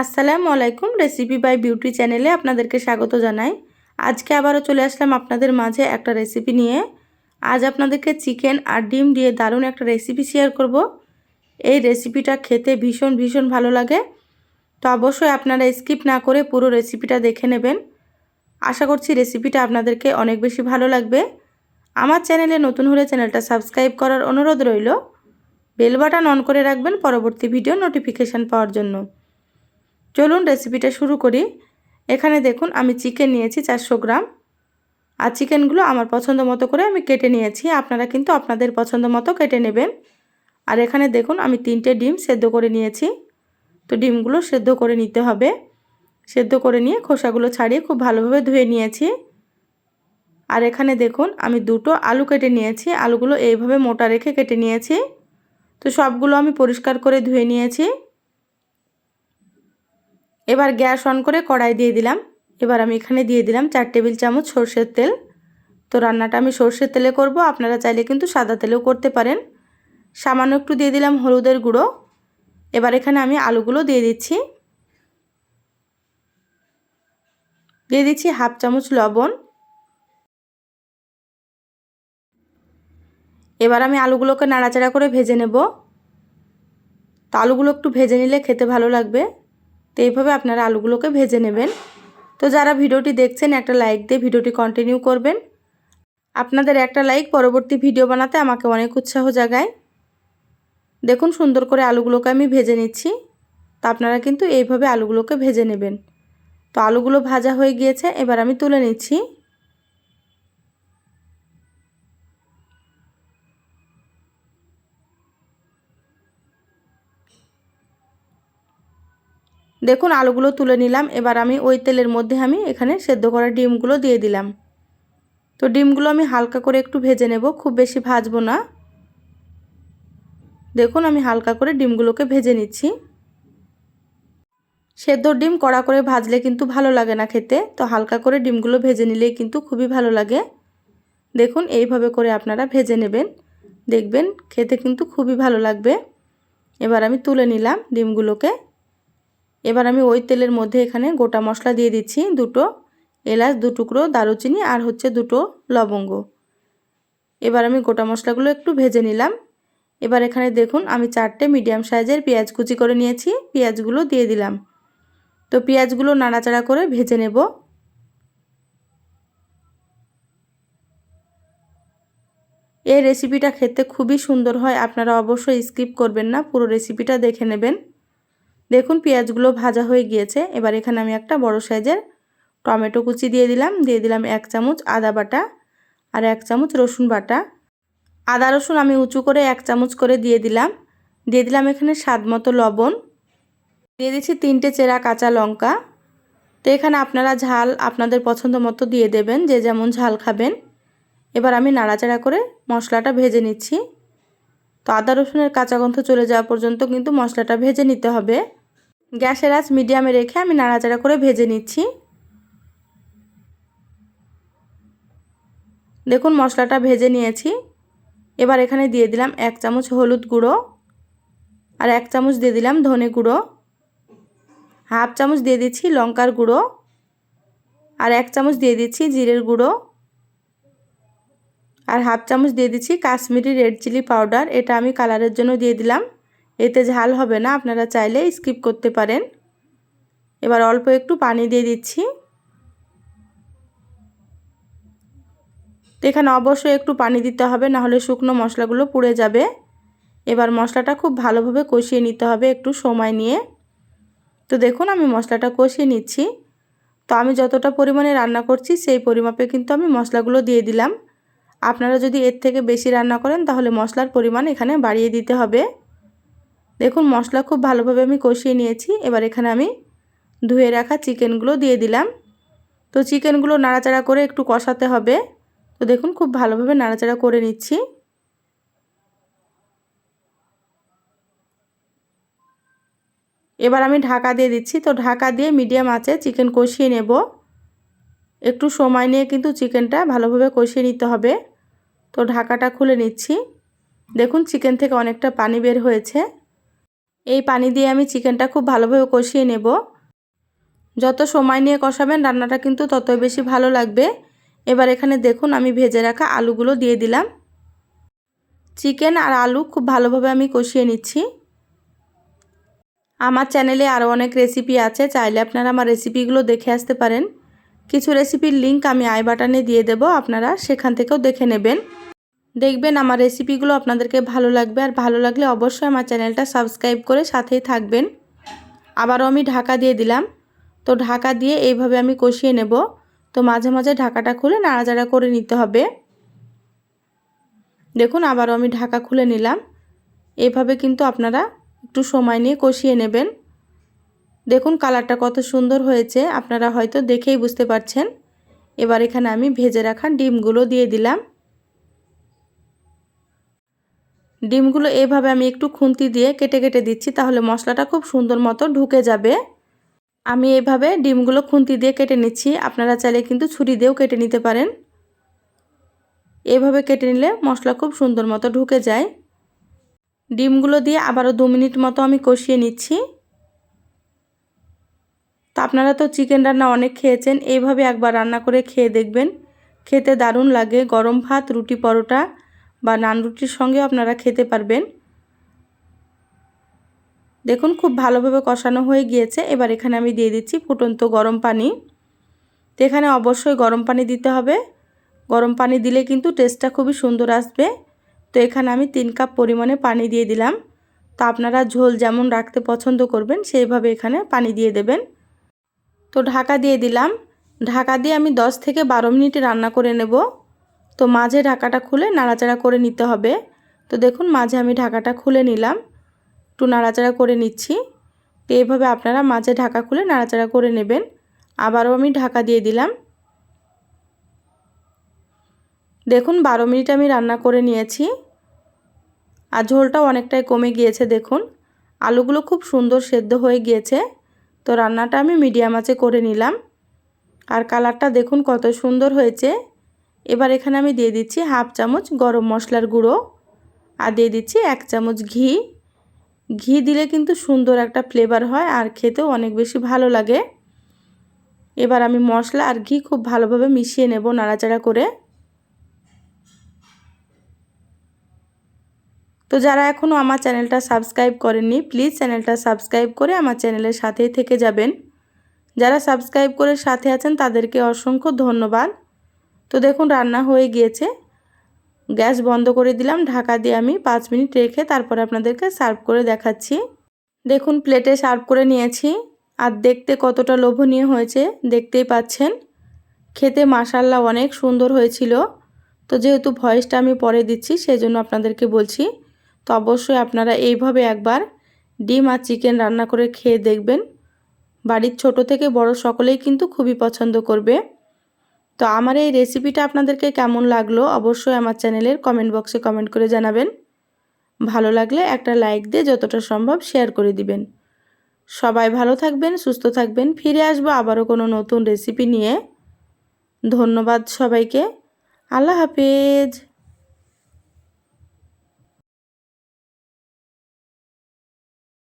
আসসালামু আলাইকুম recipe by beauty চ্যানেলে আপনাদেরকে স্বাগত জানাই। আজকে আবারও চলে আসলাম আপনাদের মাঝে একটা রেসিপি নিয়ে। আজ আপনাদেরকে চিকেন আর ডিম দিয়ে দারুণ একটা রেসিপি শেয়ার করব। এই রেসিপিটা খেতে ভীষণ ভীষণ ভালো লাগে। তো অবশ্যই আপনারা স্কিপ না করে পুরো রেসিপিটা দেখে নেবেন। আশা করছি রেসিপিটা আপনাদেরকে অনেক বেশি ভালো লাগবে। আমার চ্যানেলে নতুন হলে চ্যানেলটা সাবস্ক্রাইব করার অনুরোধ রইল। বেল বাটন অন করে রাখবেন পরবর্তী ভিডিও নোটিফিকেশান পাওয়ার জন্য। চলুন রেসিপিটা শুরু করি। এখানে দেখুন, আমি চিকেন নিয়েছি চারশো গ্রাম। আর চিকেনগুলো আমার পছন্দ মতো করে আমি কেটে নিয়েছি। আপনারা কিন্তু আপনাদের পছন্দ মতো কেটে নেবেন। আর এখানে দেখুন, আমি তিনটে ডিম সেদ্ধ করে নিয়েছি। তো ডিমগুলো সেদ্ধ করে নিতে হবে। সেদ্ধ করে নিয়ে খোসাগুলো ছাড়িয়ে খুব ভালোভাবে ধুয়ে নিয়েছি। আর এখানে দেখুন, আমি দুটো আলু কেটে নিয়েছি। আলুগুলো এইভাবে মোটা রেখে কেটে নিয়েছি। তো সবগুলো আমি পরিষ্কার করে ধুয়ে নিয়েছি। এবার গ্যাস অন করে কড়াই দিয়ে দিলাম। এবার আমি এখানে দিয়ে দিলাম চার টেবিল চামচ সর্ষের তেল। তো রান্নাটা আমি সর্ষের তেলে করব, আপনারা চাইলে কিন্তু সাদা তেলেও করতে পারেন। সামান্য একটু দিয়ে দিলাম হলুদের গুঁড়ো। এবার এখানে আমি আলুগুলো দিয়ে দিচ্ছি। দিয়ে দিচ্ছি হাফ চামচ লবণ। এবার আমি আলুগুলোকে নাড়াচাড়া করে ভেজে নেব। তো আলুগুলো একটু ভেজে নিলে খেতে ভালো লাগবে। তো এইভাবে আপনারা আলুগুলোকে ভেজে নেবেন। তো যারা ভিডিওটি দেখছেন, একটা লাইক দিয়ে ভিডিওটি কন্টিনিউ করবেন। আপনাদের একটা লাইক পরবর্তী ভিডিও বানাতে আমাকে অনেক উৎসাহ জাগায়। দেখুন সুন্দর করে আলুগুলোকে আমি ভেজে নিচ্ছি। তো আপনারা কিন্তু এইভাবে আলুগুলোকে ভেজে নেবেন। তো আলুগুলো ভাজা হয়ে গিয়েছে, এবার আমি তুলে নিচ্ছি। দেখুন, আলুগুলো তুলে নিলাম। এবার আমি ওই তেলের মধ্যে আমি এখানে সেদ্ধ করা ডিমগুলো দিয়ে দিলাম। তো ডিমগুলো আমি হালকা করে একটু ভেজে নেব, খুব বেশি ভাজবো না। দেখুন, আমি হালকা করে ডিমগুলোকে ভেজে নিচ্ছি। সেদ্ধ ডিম কড়া করে ভাজলে কিন্তু ভালো লাগে না খেতে, তো হালকা করে ডিমগুলো ভেজে নিলেই কিন্তু খুবই ভালো লাগে। দেখুন, এইভাবে করে আপনারা ভেজে নেবেন। দেখবেন, খেতে কিন্তু খুবই ভালো লাগবে। এবার আমি তুলে নিলাম ডিমগুলোকে। এবার আমি ওই তেলের মধ্যে এখানে গোটা মশলা দিয়ে দিচ্ছি, দুটো এলাচ, দু টুকরো দারুচিনি আর হচ্ছে দুটো লবঙ্গ। এবার আমি গোটা মশলাগুলো একটু ভেজে নিলাম। এবার এখানে দেখুন, আমি চারটে মিডিয়াম সাইজের পেঁয়াজ কুচি করে নিয়েছি, পেঁয়াজগুলো দিয়ে দিলাম। তো পেঁয়াজগুলো নাড়াচাড়া করে ভেজে নেব। এই রেসিপিটা খেতে খুবই সুন্দর হয়, আপনারা অবশ্যই স্কিপ করবেন না, পুরো রেসিপিটা দেখে নেবেন। দেখুন, পেঁয়াজগুলো ভাজা হয়ে গিয়েছে। এবার এখানে আমি একটা বড় সাইজের টমেটো কুচি দিয়ে দিলাম। দিয়ে দিলাম এক চামচ আদা বাটা আর এক চামচ রসুন বাটা। আদা রসুন আমি উঁচু করে এক চামচ করে দিয়ে দিলাম। দিয়ে দিলাম এখানে স্বাদ মতো লবণ। দিয়ে দিচ্ছি তিনটে চেরা কাঁচা লঙ্কা। তো এখানে আপনারা ঝাল আপনাদের পছন্দ মতো দিয়ে দেবেন, যে যেমন ঝাল খাবেন। এবার আমি নাড়াচাড়া করে মশলাটা ভেজে নিচ্ছি। তো আদা রসুনের কাঁচা গন্ধ চলে যাওয়া পর্যন্ত কিন্তু মশলাটা ভেজে নিতে হবে। গ্যাসের আঁচ মিডিয়ামে রেখে আমি নাড়াচাড়া করে ভেজে নিচ্ছি। দেখুন, মশলাটা ভেজে নিয়েছি। এবার এখানে দিয়ে দিলাম এক চামচ হলুদ গুঁড়ো আর এক চামচ দিয়ে দিলাম ধনে গুঁড়ো। হাফ চামচ দিয়ে দিচ্ছি লঙ্কার গুঁড়ো আর এক চামচ দিয়ে দিচ্ছি জিরের গুঁড়ো। আর হাফ চামচ দিয়ে দিচ্ছি কাশ্মীরি রেড চিলি পাউডার, এটা আমি কালারের জন্য দিয়ে দিলাম। এতে ঝাল হবে না, আপনারা চাইলে স্কিপ করতে পারেন। এবার অল্প একটু পানি দিয়ে দিচ্ছি। তো এখানে অবশ্যই একটু পানি দিতে হবে, নাহলে শুকনো মশলাগুলো পুড়ে যাবে। এবার মশলাটা খুব ভালোভাবে কষিয়ে নিতে হবে একটু সময় নিয়ে। তো দেখুন, আমি মশলাটা কষিয়ে নিচ্ছি। তো আমি যতটা পরিমাণে রান্না করছি, সেই পরিমাপে কিন্তু আমি মশলাগুলো দিয়ে দিলাম। আপনারা যদি এর থেকে বেশি রান্না করেন, তাহলে মশলার পরিমাণ এখানে বাড়িয়ে দিতে হবে। দেখুন, মশলা খুব ভালোভাবে আমি কষিয়ে নিয়েছি। এবার এখানে আমি ধুয়ে রাখা চিকেনগুলো দিয়ে দিলাম। তো চিকেনগুলো নাড়াচাড়া করে একটু কষাতে হবে। তো দেখুন, খুব ভালোভাবে নাড়াচাড়া করে নিচ্ছি। এবার আমি ঢাকা দিয়ে দিচ্ছি। তো ঢাকা দিয়ে মিডিয়াম আছে চিকেন কষিয়ে নেব। একটু সময় নিয়ে কিন্তু চিকেনটা ভালোভাবে কষিয়ে নিতে হবে। তো ঢাকাটা খুলে নিচ্ছি। দেখুন, চিকেন থেকে অনেকটা পানি বের হয়েছে। এই পানি দিয়ে আমি চিকেনটা খুব ভালোভাবে কষিয়ে নেব। যত সময় নিয়ে কষাবেন রান্নাটা কিন্তু ততই বেশি ভালো লাগবে। এবার এখানে দেখুন আমি ভেজে রাখা আলুগুলো দিয়ে দিলাম। চিকেন আর আলু খুব ভালোভাবে আমি কষিয়ে নিচ্ছি। আমার চ্যানেলে আরও অনেক রেসিপি আছে, চাইলে আপনারা আমার রেসিপিগুলো দেখে আসতে পারেন। কিছু রেসিপির লিঙ্ক আমি আই বাটনে দিয়ে দেব, আপনারা সেখান থেকেও দেখে নেবেন। দেখবেন আমার রেসিপিগুলো আপনাদেরকে ভালো লাগবে আর ভালো লাগলে অবশ্যই আমার চ্যানেলটা সাবস্ক্রাইব করে সাথেই থাকবেন। আবারও আমি ঢাকা দিয়ে দিলাম। তো ঢাকা দিয়ে এইভাবে আমি কষিয়ে নেব। তো মাঝে মাঝে ঢাকাটা খুলে নাড়াচাড়া করে নিতে হবে। দেখুন আবারও আমি ঢাকা খুলে নিলাম। এভাবে কিন্তু আপনারা একটু সময় নিয়ে কষিয়ে নেবেন। দেখুন কালারটা কত সুন্দর হয়েছে। আপনারা হয়তো দেখেই বুঝতে পারছেন। এবার এখানে আমি ভেজে রাখা ডিমগুলো দিয়ে দিলাম। ডিমগুলো এভাবে আমি একটু খুন্তি দিয়ে কেটে কেটে দিচ্ছি, তাহলে মশলাটা খুব সুন্দর মতো ঢুকে যাবে। আমি এভাবে ডিমগুলো খুন্তি দিয়ে কেটে নিচ্ছি, আপনারা চাইলে কিন্তু ছুরি দিয়েও কেটে নিতে পারেন। এভাবে কেটে নিলে মশলা খুব সুন্দর মতো ঢুকে যায়। ডিমগুলো দিয়ে আবারও দু মিনিট মতো আমি কষিয়ে নিচ্ছি। তা আপনারা তো চিকেন রান্না অনেক খেয়েছেন, এইভাবে একবার রান্না করে খেয়ে দেখবেন। খেতে দারুণ লাগে, গরম ভাত, রুটি, পরোটা। বা নান রুটির সঙ্গেও আপনারা খেতে পারবেন। দেখুন, খুব ভালোভাবে কষানো হয়ে গিয়েছে। এবার এখানে আমি দিয়ে দিচ্ছি ফুটন্ত গরম পানি। তো এখানে অবশ্যই গরম পানি দিতে হবে। গরম পানি দিলে কিন্তু টেস্টটা খুবই সুন্দর আসবে। তো এখানে আমি তিন কাপ পরিমাণে পানি দিয়ে দিলাম। তো আপনারা ঝোল যেমন রাখতে পছন্দ করবেন, সেইভাবে এখানে পানি দিয়ে দেবেন। তো ঢাকা দিয়ে দিলাম। ঢাকা দিয়ে আমি 10 থেকে বারো মিনিট রান্না করে নেব। তো মাঝে ঢাকাটা খুলে নাড়াচাড়া করে নিতে হবে। তো দেখুন, মাঝে আমি ঢাকাটা খুলে নিলাম। একটু নাড়াচাড়া করে নিচ্ছি। তো এইভাবে আপনারা মাঝে ঢাকা খুলে নাড়াচাড়া করে নেবেন। আবারও আমি ঢাকা দিয়ে দিলাম। দেখুন, বারো মিনিট আমি রান্না করে নিয়েছি। আর ঝোলটাও অনেকটাই কমে গিয়েছে, দেখুন। আলুগুলো খুব সুন্দর সেদ্ধ হয়ে গিয়েছে। তো রান্নাটা আমি মিডিয়াম আঁচে করে নিলাম। আর কালারটা দেখুন কত সুন্দর হয়েছে। এবার এখানে আমি দিয়ে দিচ্ছি হাফ চামচ গরম মশলার গুঁড়ো আর দিয়ে দিচ্ছি এক চামচ ঘি। ঘি দিলে কিন্তু সুন্দর একটা ফ্লেভার হয় আর খেতেও অনেক বেশি ভালো লাগে। এবার আমি মশলা আর ঘি খুব ভালোভাবে মিশিয়ে নেব নাড়াচাড়া করে। তো যারা এখনও আমার চ্যানেলটা সাবস্ক্রাইব করেননি প্লিজ চ্যানেলটা সাবস্ক্রাইব করে আমার চ্যানেলের সাথেই থেকে যাবেন। যারা সাবস্ক্রাইব করে সাথে আছেন তাদেরকে অসংখ্য ধন্যবাদ। তো দেখুন, রান্না হয়ে গিয়েছে। গ্যাস বন্ধ করে দিলাম। ঢাকা দিয়ে আমি পাঁচ মিনিট রেখে তারপরে আপনাদেরকে সার্ভ করে দেখাচ্ছি। দেখুন, প্লেটে সার্ভ করে নিয়েছি। আর দেখতে কতটা লোভনীয় হয়েছে, দেখতেই পাচ্ছেন। খেতে মাসাল্লা অনেক সুন্দর হয়েছিল। তো যেহেতু ভয়েসটা আমি পরে দিচ্ছি সেই জন্য আপনাদেরকে বলছি, তো অবশ্যই আপনারা এইভাবে একবার ডিম আর চিকেন রান্না করে খেয়ে দেখবেন। বাড়ির ছোট থেকে বড় সকলেই কিন্তু খুবই পছন্দ করবে। তো আমার এই রেসিপিটা আপনাদেরকে কেমন লাগল অবশ্যই আমার চ্যানেলের কমেন্ট বক্সে কমেন্ট করে জানাবেন। ভালো লাগলে একটা লাইক দিয়ে যতটা সম্ভব শেয়ার করে দিবেন। সবাই ভালো থাকবেন, সুস্থ থাকবেন। ফিরে আসব আবারও কোনো নতুন রেসিপি নিয়ে। ধন্যবাদ সবাইকে। আল্লাহ হাফেজ।